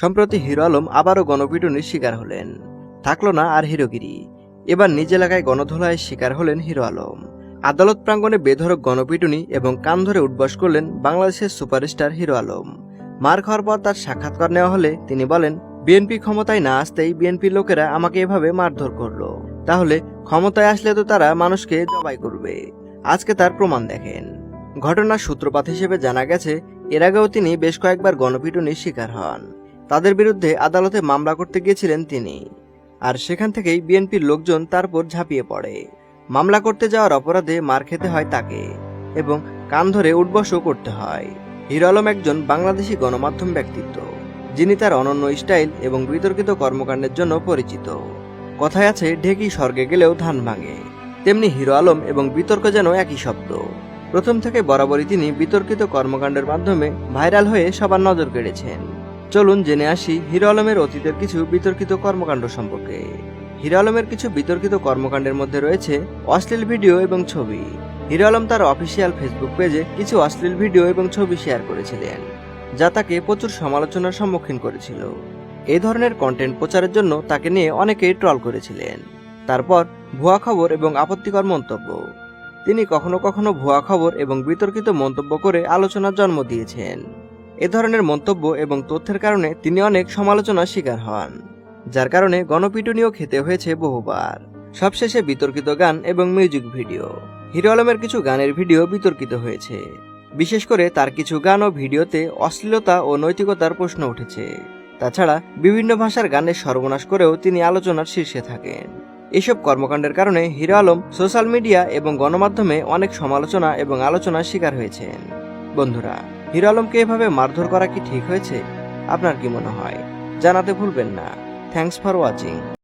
সম্প্রতি হিরো আলম আবারও গণপিটুনির শিকার হলেন। থাকল না আর হিরোগিরি। এবার নিজ এলাকায় গণধোলায় শিকার হলেন হিরো আলম। আদালত প্রাঙ্গণে বেধরক গণপিটুনি এবং কান ধরে উঠবাস করলেন বাংলাদেশের সুপারস্টার হিরো আলম। মার খাওয়ার পর তার সাক্ষাৎকার নেওয়া হলে তিনি বলেন, বিএনপি ক্ষমতায় না আসতেই বিএনপির লোকেরা আমাকে এভাবে মারধর করল। তাহলে ক্ষমতায় আসলে তো তারা মানুষকে জবাই করবে। আজকে তার প্রমাণ দেখেন। ঘটনার সূত্রপাত হিসেবে জানা গেছে, এর আগেও তিনি বেশ কয়েকবার গণপিটুনির শিকার হন। তাদের বিরুদ্ধে আদালতে মামলা করতে গিয়েছিলেন তিনি। আর সেখান থেকেই বিএনপির লোকজন তার উপর ঝাঁপিয়ে পড়ে। মামলা করতে যাওয়ার অপরাধে মার খেতে হয় তাকে এবং কান ধরে উঠবসও করতে হয়। হিরো আলম একজন বাংলাদেশি গণমাধ্যম ব্যক্তিত্ব। যিনি তার অনন্য স্টাইল এবং বিতর্কিত কর্মকাণ্ডের জন্য পরিচিত। কথায় আছে, ঢেকি স্বর্গে গেলেও ধান ভাঙে। তেমনি হিরো আলম এবং বিতর্ক যেন একই শব্দ। প্রথম থেকে বরাবরই তিনি বিতর্কিত কর্মকাণ্ডের মাধ্যমে ভাইরাল হয়ে সবার নজর কেড়েছেন। চলুন জেনে আসি হিরো আলমের অতীতের কিছু বিতর্কিত কর্মকাণ্ড সম্পর্কে। হিরো আলমের কিছু বিতর্কিত কর্মকাণ্ডের মধ্যে রয়েছে অশ্লীল ভিডিও এবং ছবি। হিরো আলম তার অফিসিয়াল ফেসবুক পেজে কিছু অশ্লীল ভিডিও এবং ছবি শেয়ার করেছিলেন, যা তাকে প্রচুর সমালোচনার সম্মুখীন করেছিল। এ ধরনের কন্টেন্ট প্রচারের জন্য তাকে নিয়ে অনেকেই ট্রল করেছিলেন। তারপর ভুয়া খবর এবং আপত্তিকর মন্তব্য। তিনি কখনো কখনো ভুয়া খবর এবং বিতর্কিত মন্তব্য করে আলোচনার জন্ম দিয়েছেন। এ ধরনের মন্তব্য এবং তথ্যের কারণে তিনি অনেক সমালোচনার শিকার হন, যার কারণে গণপিটুনিও খেতে হয়েছে বহুবার। সবশেষে বিতর্কিত গান এবং মিউজিক ভিডিও। হিরো আলমের কিছু গানের ভিডিও বিতর্কিত হয়েছে। বিশেষ করে তার কিছু গান ও ভিডিওতে অশ্লীলতা ও নৈতিকতার প্রশ্ন উঠেছে। তাছাড়া বিভিন্ন ভাষার গানের সর্বনাশ করেও তিনি আলোচনার শীর্ষে থাকেন। এসব কর্মকাণ্ডের কারণে হিরো আলম সোশ্যাল মিডিয়া এবং গণমাধ্যমে অনেক সমালোচনা এবং আলোচনার শিকার হয়েছেন। বন্ধুরা হিরো আলমকে এভাবে মারধর করা কি ঠিক হয়েছে? আপনার কি মনে হয়? জানাতে ভুলবেন না। Thanks for watching